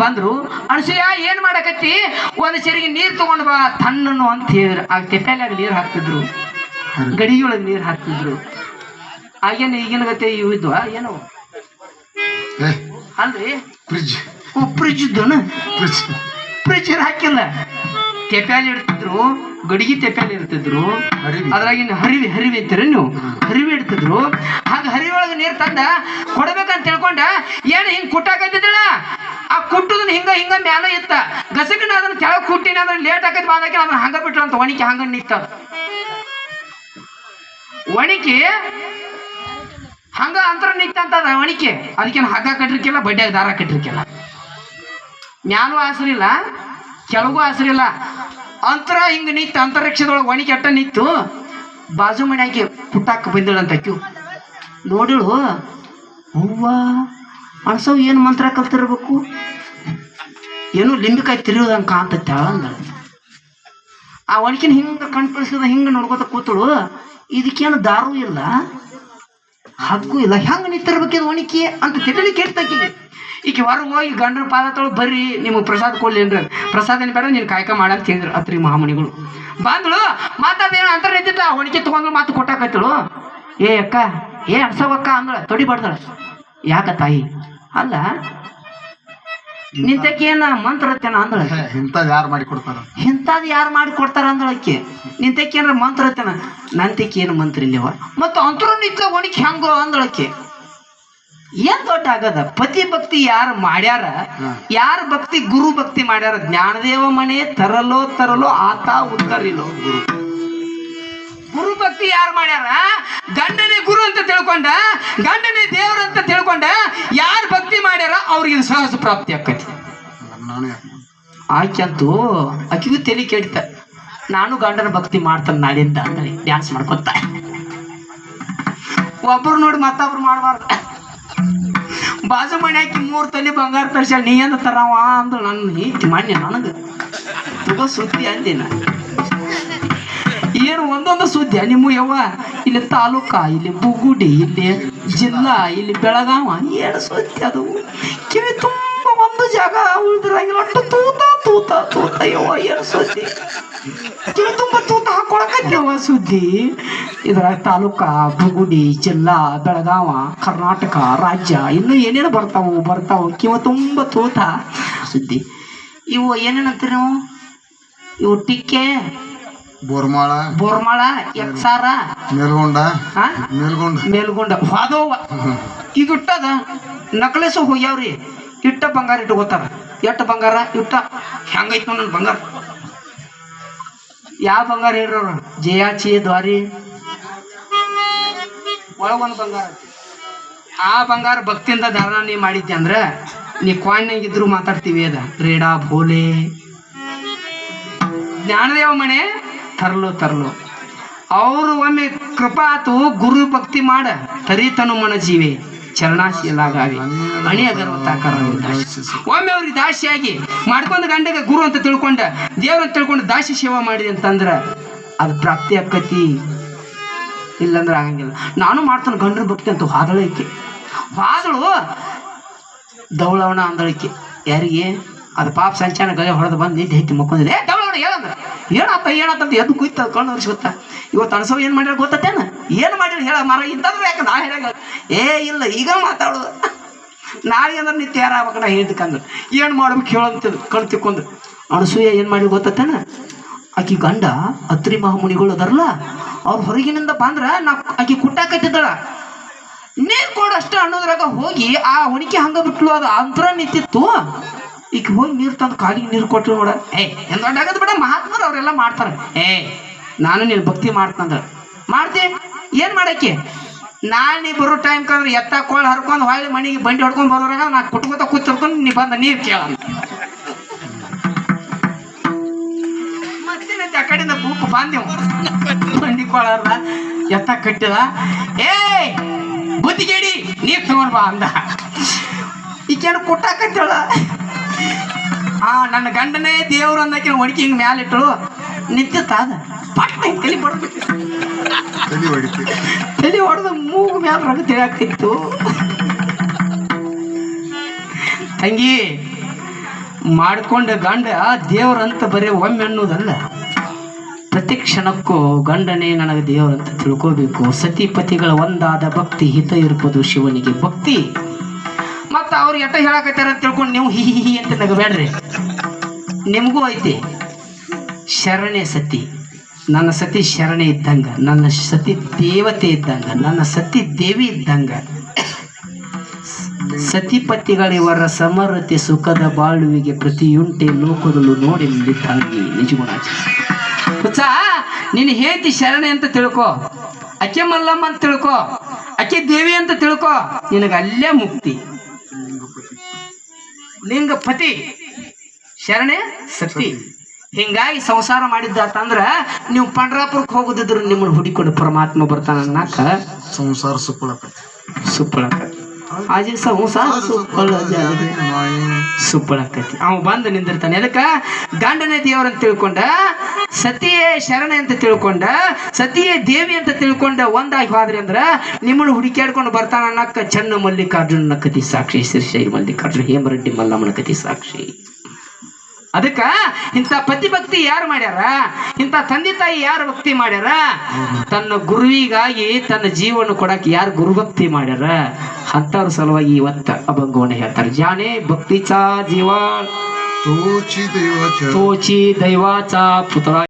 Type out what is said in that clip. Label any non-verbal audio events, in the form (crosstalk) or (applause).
ಬಂದ್ರು ಅನಸೂಯ ಏನ್ ಮಾಡಕತ್ತಿ? ಒಂದ್ ಸರಿಗೆ ನೀರ್ ತಗೊಂಡ್ ಬಾ ತಣ್ಣನು ಅಂತ ಹೇಳಿದ್ರು ಆ ತೆಪ್ಪೆಲ್ಯಾಗ ನೀರ್ ಹಾಕ್ತಿದ್ರು. ಗಡಿಯೊಳಗೆ ನೀರ್ ಹಾಕ್ತಿದ್ರು. ಆಗೇನು ಈಗಿನ ಗತೆ ಇವು ಏನು ಏನೋ? ಫ್ರಿಜ್ ಅಲ್ರಿ? ಫ್ರಿಜ್ ಫ್ರಿಜ್ ಇದ್ದನ? ಫ್ರಿಜ್ ಫ್ರಿಜ್ ಹಾಕಿಲ್ಲ? ತೆಪ್ಯಾಲಿ ಇಡ್ತಿದ್ರು ಗಡಿಗೆ ತೆಪ್ಯಾಲಿ ಇರ್ತಿದ್ರು. ಅದ್ರಾಗಿನ ಹರಿವಿ ಹರಿವಿ ಅಂತೀರ ನೀವು ಹರಿವಿ ಇಡ್ತಿದ್ರು. ಹಾಗ ಹರಿವಿ ಒಳಗೆ ನೀರ್ ತಂದ ಕೊಡ್ಬೇಕಂತ ತಿಳ್ಕೊಂಡ ಏನ್ ಹಿಂಗ್ ಕುಟ್ಟಾಕತ್ತಿದ್ದಳ ಕುಟ್ಟುದನ್ನ ಹಿಂಗ ಹಿಂಗ ಮ್ಯಾಲ ಇತ್ತ. ಗಸಕನ ಅದನ್ನ ಕೆಳಗೆ ಕುಟ್ಟಿನ, ಅದನ್ನ ಲೇಟ್ ಆಕತ್ ಬಾದಕ್ಕೆ ಅದನ್ನ ಹಂಗ ಬಿಟ್ಲ ಅಂತ ಒಣಿಕೆ ಹಂಗ ನಿಂತ. ಒಣಿಕೆ ಹಂಗ ಅಂತರ ನಿಂತ ಅದ ಒಣಿಕೆ. ಅದಕ್ಕೇನು ಹಗ್ಗ ಕಟ್ಟಿರ್ಕಿಲ್ಲ ಬಡ್ಡ್ಯಾಗ ದಾರ ಕಟ್ಟಿರ್ಕಿಲ್ಲ. ಮ್ಯಾಲೂ ಆಸರಿಲ್ಲ ಕೆಳಗೂ ಆಸರಿಲ್ಲ ಅಂತರ ಹಿಂಗ ನಿಂತು, ಅಂತರಿಕ್ಷದೊಳಗೆ ಒಣಿಕೆ ಅಟ್ಟ ನಿಂತು, ಬಾಜು ಮನ್ಯಾಗೆ ಪುಟ್ಟಾಕ ಬಂದಿಳಂತ ಕ್ಯೂ ನೋಡಿಳು ಹೂವ ಅಣಸವ್ ಏನು ಮಂತ್ರ ಕಲ್ತಿರ್ಬೇಕು? ಏನು ಲಿಂಬಿಕಾಯಿ ತಿರುವುದಂಗೆ ಕಾಣ್ತೈತೆ ಅಂದ ಆ ಒಣಕಿನ ಹಿಂಗೆ ಕಣ್ಕಳಿಸಿದ ಹಿಂಗೆ ನೋಡ್ಕೋತ ಕೂತಳು. ಇದಕ್ಕೇನು ದಾರು ಇಲ್ಲ, ಹಗ್ಗು ಇಲ್ಲ. ಹೆಂಗೆ ನಿಂತಿರ್ಬೇಕಿದು ಒಣಕಿ ಅಂತ ತಿಳಿ ಕೇಳ್ತಾಕಿಗೆ ಈಕೆ ಹೊರಗೆ ಹೋಗಿ ಗಂಡನ ಪಾದ ತೊಳು ಬರ್ರಿ, ನಿಮಗೆ ಪ್ರಸಾದ ಕೊಡ್ಲಿ ಅಂದ್ರೆ. ಪ್ರಸಾದ ಏನು ಬೇಡ, ನೀನು ಕಾಯ್ಕ ಮಾಡಂತ ಹೇಳಿದ್ರು ಅತ್ರಿ ಮಹಾಮುನಿಗಳು. ಬಂದಳು ಮಾತಾಡೇನು ಅಂತರ ನಿಂತಿದ್ದ ಒಣಕಿ ತಗೊಂಡ್ರು ಮಾತು ಕೊಟ್ಟಾಕತ್ತಳು ಏ ಅಕ್ಕ, ಏ ಅಡ್ಸವಕ್ಕ ಅಂದಳ. ತೊಡಿ ಬಡ್ದಳ. ಯಾಕ ತಾಯಿ? ಅಲ್ಲ ನಿಂತಕ್ಕೇನ ಮಂತ್ರ ಹತ್ತೇನ ಅಂದಳ (laughs) ಇಂಥದ್ ಯಾರು ಮಾಡಿ ಕೊಡ್ತಾರ? ಇಂಥದ್ ಯಾರು ಮಾಡಿ ಕೊಡ್ತಾರ ಅಂದಳಕ್ಕೆ ನಿಂತಕ್ಕೆ ಏನಾರ ಮಂತ್ರ ಐತನ ನಂತಕ್ಕೆ ಏನು ಮಂತ್ರ ಇಲ್ಲವ ಮತ್ತು ಅಂತರೂ ನಿಂತ ಒಣಗಿ ಹೆಂಗೋ ಅಂದಳಕ್ಕೆ ಏನ್ ದೊಡ್ಡ ಆಗದ? ಪತಿ ಭಕ್ತಿ ಯಾರು ಮಾಡ್ಯಾರ? ಯಾರ ಭಕ್ತಿ ಗುರು ಭಕ್ತಿ ಮಾಡ್ಯಾರ? ಜ್ಞಾನದೇವ ಮನೆ ತರಲೋ ತರಲೋ ಆತ ಉತ್ತರಿಲೋ. ಗುರು. ಯಾರು ಮಾಡ್ಯಾರ? ಗಂಡನೇ ಗುರು ಅಂತ ತಿಳ್ಕೊಂಡ ಗಂಡನೇ ದೇವ್ರ ಅಂತ ತಿಳ್ಕೊಂಡ ಯಾರು ಭಕ್ತಿ ಮಾಡ್ಯಾರ ಅವ್ರಿಗೆ ಸಹಸ ಸಹಜ ಪ್ರಾಪ್ತಿ ಆಕೈತಿ? ಆಕೆಂತೂ ಆಕಿಗೂ ತಲೆ ಕೆಡ್ತ. ನಾನು ಗಂಡನ ಭಕ್ತಿ ಮಾಡ್ತಾನೆ ನಾಡಿಂದ ಅಂದ್ರೆ ಡ್ಯಾನ್ಸ್ ಮಾಡ್ಕೊತ. ಒಬ್ರು ನೋಡಿ ಮತ್ತೊಬ್ರು ಮಾಡಬಾರ್ದ. ಬಾಜು ಮನೆ ಹಾಕಿ ಮೂರು ತಲೆ ಬಂಗಾರ ತರ್ಸಲ್ ನೀ ಎಂದ ತರವ ಅಂದ್ರು ನನ್ನ ನೀತಿ ಮಣ್ಣೆ ನನಗೆ. ತುಂಬ ಸುದ್ದಿ ಅಂದಿನ. ಏನು ಒಂದೊಂದು ಸುದ್ದಿ ನಿಮ್ಮ ಯವ್ವ ಇಲ್ಲಿ ತಾಲೂಕ, ಇಲ್ಲಿ ಬುಗುಡಿ, ಇಲ್ಲಿ ಜಿಲ್ಲಾ, ಇಲ್ಲಿ ಬೆಳಗಾವ ಏನು ಸುದ್ದಿ ಅದು. ಕಿವಿ ತುಂಬ ಒಂದು ಜಾಗ ಉಳಿದ್ರಾಗಿಲ್ಲ. ಅಷ್ಟು ತೂತ ತೂತ ತೂತ ಯವ್ವ ಏನು ಸುದ್ದಿ. ಕಿವಿ ತುಂಬ ತೂತ ಹಾಕೊಳಕತ್ತೇವ ಸುದ್ದಿ. ಇದ್ರಾಗ ತಾಲೂಕ, ಬುಗುಡಿ, ಜಿಲ್ಲಾ, ಬೆಳಗಾವ, ಕರ್ನಾಟಕ ರಾಜ್ಯ ಇನ್ನು ಏನೇನು ಬರ್ತಾವು ಬರ್ತಾವು ಕಿವ ತುಂಬ ತೂತ ಸುದ್ದಿ. ಇವು ಏನೇನಂತೀರಿ ನೀವು? ಇವು ಟಿಕ್ಕೆ ಬೋರ್ಮಾಳ ಬೋರ್ಮಾಳ ಎಕ್ಸಾರ ಮೇಲ್ಗೊಂಡ ಹಾ ಮೇಲ್ಗೊಂಡ. ಮೇಲ್ಗೊಂಡ. ಹೋದವ ಈಗ ಇಟ್ಟದ ನಕ್ಲೆಸ್ ಹೋಗ್ಯಾವ್ರಿ. ಇಟ್ಟ ಬಂಗಾರ ಇಟ್ಕೋತಾರ ಎಟ್ಟ ಬಂಗಾರ? ಇಟ್ಟ. ಹೆಂಗೈತ್ ನನ್ನ ಬಂಗಾರ. ಯಾವ ಬಂಗಾರ ಹೇಳ್ರವ್ರು ಜಯಾಚಿ ದ್ವಾರಿ. ಒಳಗೊಂದು ಬಂಗಾರ. ಆ ಬಂಗಾರ ಭಕ್ತಿಯಿಂದ ಧಾರಣ ನೀ ಮಾಡಿದ್ದೆ ಅಂದ್ರೆ ನೀ ಕ್ವಾಣ್ಯಾಗಿದ್ರು ಮಾತಾಡ್ತೀವಿ ಅದ. ರೇಡಾ ಭೋಲೆ. ಜ್ಞಾನದೇವ ಮನೆ ತರ್ಲು ತರ್ಲು. ಅವರು ಒಮ್ಮೆ ಕೃಪಾತು ಗುರು ಭಕ್ತಿ ಮಾಡ, ತರಿತನು ಮನ ಜೀವಿ ಚರಣಾಶೀಲಾಗಾವಿ ಅಣಿ ಅಗರ್ವತ್ತಾಕಾರ ಒಮ್ಮೆ ಅವ್ರಿಗೆ ದಾಸಿಯಾಗಿ ಮಾಡ್ಕೊಂಡು ಗಂಡಗ ಗುರು ಅಂತ ತಿಳ್ಕೊಂಡ, ದೇವ್ರ ಅಂತ ತಿಳ್ಕೊಂಡು ದಾಸಿ ಸೇವಾ ಮಾಡಿದೆ ಅಂತಂದ್ರ, ಅದು ಪ್ರಾಪ್ತಿ ಆಕತಿ. ಇಲ್ಲಂದ್ರೆ ಆಗಂಗಿಲ್ಲ. ನಾನು ಮಾಡ್ತಾನೆ ಗಂಡ್ರ ಭಕ್ತಿ ಅಂತ ಹಾದಳಕ್ಕೆ ಹಾದಳು ದೌಳವಣ ಅಂದಳಿಕೆ ಯಾರಿಗೆ? ಅದು ಪಾಪ ಸಂಚಾನ ಗಲೆ ಹೊಡೆದು ಬಂದು ನಿಂತು ಹೆಚ್ಚು ಏ ಏನಪ್ಪ ಏನಾತ ಎದ್ದು ಕುಯ್ತ ಕಣ್ಣು ಗೊತ್ತಾ ಇವತ್ತು ಅಣಸವ್ ಏನು ಮಾಡ್ಯಾರ ಗೊತ್ತೇನ ಏನು ಮಾಡ್ಯಾರ ಹೇಳ, ಮರ ಇಂಥದ್ದು ಯಾಕೆ ನಾ ಹೇಳ. ಏ, ಇಲ್ಲ, ಈಗ ಮಾತಾಡೋದು. ನಾಳೆ ಅಂದ್ರೆ ನೀ ಯಾರಾಗ್ಬೇಕು ನಾ ಹೇಳ್ದಕ್ಕಂದ್ರೆ ಏನು ಮಾಡ್ಬೇಕು ಹೇಳಂತಿದ್ದು ಕಣ್ ತಿಕ್ಕೊಂಡು. ಅಣಸೂಯ ಏನು ಮಾಡಿ ಗೊತ್ತೇನ ಆಕಿ ಗಂಡ ಅತ್ರಿ ಮಹಾಮುನಿಗಳು ಅದರಲ್ಲ, ಅವ್ರು ಹೊರಗಿನಿಂದ ಬಂದ್ರ ನಾ ಆಕಿ ಕುಟ್ಟಾಕತ್ತಿದ್ದಳ. ನೀರ್ ಕೊಡು ಅಷ್ಟೇ ಅನ್ನೋದ್ರಾಗ ಹೋಗಿ ಆ ಒಣಿಕೆ ಹಂಗ ಬಿಟ್ಲು, ಅದು ಅಂತರ ನಿಂತಿತ್ತು. ಈಗ ಹೋಗಿ ನೀರು ತಂದು ಕಾಲಿಗೆ ನೀರು ಕೊಟ್ಟರು ನೋಡ. ಏ ಎಲ್ಲ ದೊಡ್ಡಾಗದ್ ಬಿಡ, ಮಹಾತ್ಮರು ಅವರೆಲ್ಲ ಮಾಡ್ತಾರೆ. ಏ, ನಾನು ನೀನು ಭಕ್ತಿ ಮಾಡ್ತಂದ್ರೆ. ಮಾಡ್ತಿ? ಏನು ಮಾಡಕ್ಕೆ? ನಾಳೆ ನೀ ಬರೋ ಟೈಮ್ ಕಂದ್ರೆ ಎತ್ತ ಕೋಳ್ ಹರ್ಕೊಂಡು ಹೊಳ್ಳಿ ಮನೆಗೆ ಬಂಡಿ ಹೊಡ್ಕೊಂಡು ಬರೋರಾಗ ನಾ ಕುಟ್ಕೋತ ಕೂತಿರ್ಕೊಂಡು ನೀ ಬಂದ ನೀರು ಕೇಳ ಆ ಕಡೆಯಿಂದ ಬೂಪ್ ಬಂದೆವು ಬಂಡಿ ಕೊಳಾರ ಎತ್ತ ಕಟ್ಟಿದ. ಏ ಬುದ್ಧಿಗೇಡಿ ನೀರು ತಗೊಂಡ್ ಬಾ ಅಂದ. ಈಕೇನು ಕುಟ್ಟಾಕತ್ತಳ ಆ ನನ್ನ ಗಂಡನೇ ದೇವ್ರು ಅಂದಕ್ಕೆ ಒಣಕಿ ಹಿಂಗ್ ಮ್ಯಾಲ ಇಟ್ಟಳು ನಿಂತಿತ್ತ ಅದ ಪಟ್ಟ ತಲೆ ಬಡ್ದು. ತಲೆ ಹೊಡೆದು ಮೂಗು ಮ್ಯಾಲ ರಗ ತಿಳಿಯಾಕ್ತಿತ್ತು ತಂಗಿ ಮಾಡ್ಕೊಂಡ ಗಂಡ ದೇವ್ರಂತ ಬರೀ ಒಮ್ಮೆ ಅನ್ನೋದಲ್ಲ. ಪ್ರತಿ ಕ್ಷಣಕ್ಕೂ ಗಂಡನೇ ನನಗೆ ದೇವರಂತ ತಿಳ್ಕೋಬೇಕು. ಸತಿಪತಿಗಳ ಒಂದಾದ ಭಕ್ತಿ ಹಿತ ಇರ್ಬೋದು ಶಿವನಿಗೆ. ಭಕ್ತಿ ಮತ್ತ ಅವ್ರು ಎಟ್ಟ ಹೇಳಕತ್ತಾರ ಅಂತ ತಿಳ್ಕೊಂಡು ನೀವು ಹಿ ಹಿ ಅಂತ ನಗಬೇಡ್ರಿ. ನಿಮಗೂ ಐತಿ. ಶರಣೆ ಸತಿ. ನನ್ನ ಸತಿ ಶರಣೆ ಇದ್ದಂಗ, ನನ್ನ ಸತಿ ದೇವತೆ ಇದ್ದಂಗ, ನನ್ನ ಸತಿ ದೇವಿ ಇದ್ದಂಗ. ಸತಿಪತಿಗಳಿವರ ಸಮರತೆ ಸುಖದ ಬಾಳುವಿಗೆ ಪ್ರತಿಯುಂಟೆ ಲೋಕದಲ್ಲೂ ನೋಡಿ ತಂಗಿ ನಿಜಗುಣಾಚ ಹುಚ್ಚ ನೀನು ಹೇತಿ ಶರಣೆ ಅಂತ ತಿಳ್ಕೊ. ಅಕ್ಕೆ ಮಲ್ಲಮ್ಮ ಅಂತ ತಿಳ್ಕೊ. ಅಕ್ಕೆ ದೇವಿ ಅಂತ ತಿಳ್ಕೊ. ನಿನಗೆ ಅಲ್ಲೇ ಮುಕ್ತಿ. ಲಿಂಗಪತಿ. ಶರಣೆ ಸತಿ. ಹಿಂಗಾಗಿ ಸಂಸಾರ ಮಾಡಿದ್ದಾತಂದ್ರ ನೀವು ಪಂಡ್ರಾಪುರಕ್ಕೆ ಹೋಗುದಿದ್ರು ನಿಮ್ಮನ್ನ ಹುಡಿಕೊಂಡು ಪರಮಾತ್ಮ ಬರ್ತಾನ ಅನ್ನಕ ಸಂಸಾರ ಸುಪ್ಪಳಕ ಸುಪ್ಪಳಕ ಆಜಿ ಸಮೂಸ ಸೂಪರ್ ಸೂಪರ್ ಆಗ್ತೈತಿ ಅವ ಬಂದು ನಿಂದಿರ್ತಾನೆ. ಅದಕ್ಕ ಗಂಡನೇ ದೇವರಂತ ತಿಳ್ಕೊಂಡ, ಸತಿಯೇ ಶರಣೆ ಅಂತ ತಿಳ್ಕೊಂಡ, ಸತಿಯೇ ದೇವಿ ಅಂತ ತಿಳ್ಕೊಂಡ ಒಂದಾಗಿ ಹೋದ್ರಿ ಅಂದ್ರ ನಿಮ್ಮನ್ನು ಹುಡುಕ್ಯಾಡ್ಕೊಂಡು ಬರ್ತಾನ ಅನ್ನಕ್ಕ ಚನ್ನ ಮಲ್ಲಿಕಾರ್ಜುನ ಕತಿ ಸಾಕ್ಷಿ, ಶ್ರೀಶೈಲ ಮಲ್ಲಿಕಾರ್ಜುನ, ಹೇಮರೆಡ್ಡಿ ಮಲ್ಲಮ್ಮನ ಕತಿ ಸಾಕ್ಷಿ. ಅದಕ್ಕ ಇಂಥ ಪತಿ ಭಕ್ತಿ ಯಾರು ಮಾಡ್ಯಾರ? ಇಂಥ ತಂದೆ ತಾಯಿ ಯಾರು ಭಕ್ತಿ ಮಾಡ್ಯಾರ? ತನ್ನ ಗುರುವಿಗಾಗಿ ತನ್ನ ಜೀವನ ಕೊಡಕ್ಕೆ ಯಾರು ಗುರುಭಕ್ತಿ ಮಾಡ್ಯಾರ? ಅಂತವ್ರ ಸಲುವಾಗಿ ಇವತ್ತ ಅಭಂಗವನ್ನ ಹೇಳ್ತಾರೆ ಜಾನೆ ಭಕ್ತಿಚಾ ಜೀವ ತೋಚಿ ದೇವ ತೋಚಿ ದೈವಾಚ ಪುತ್ರ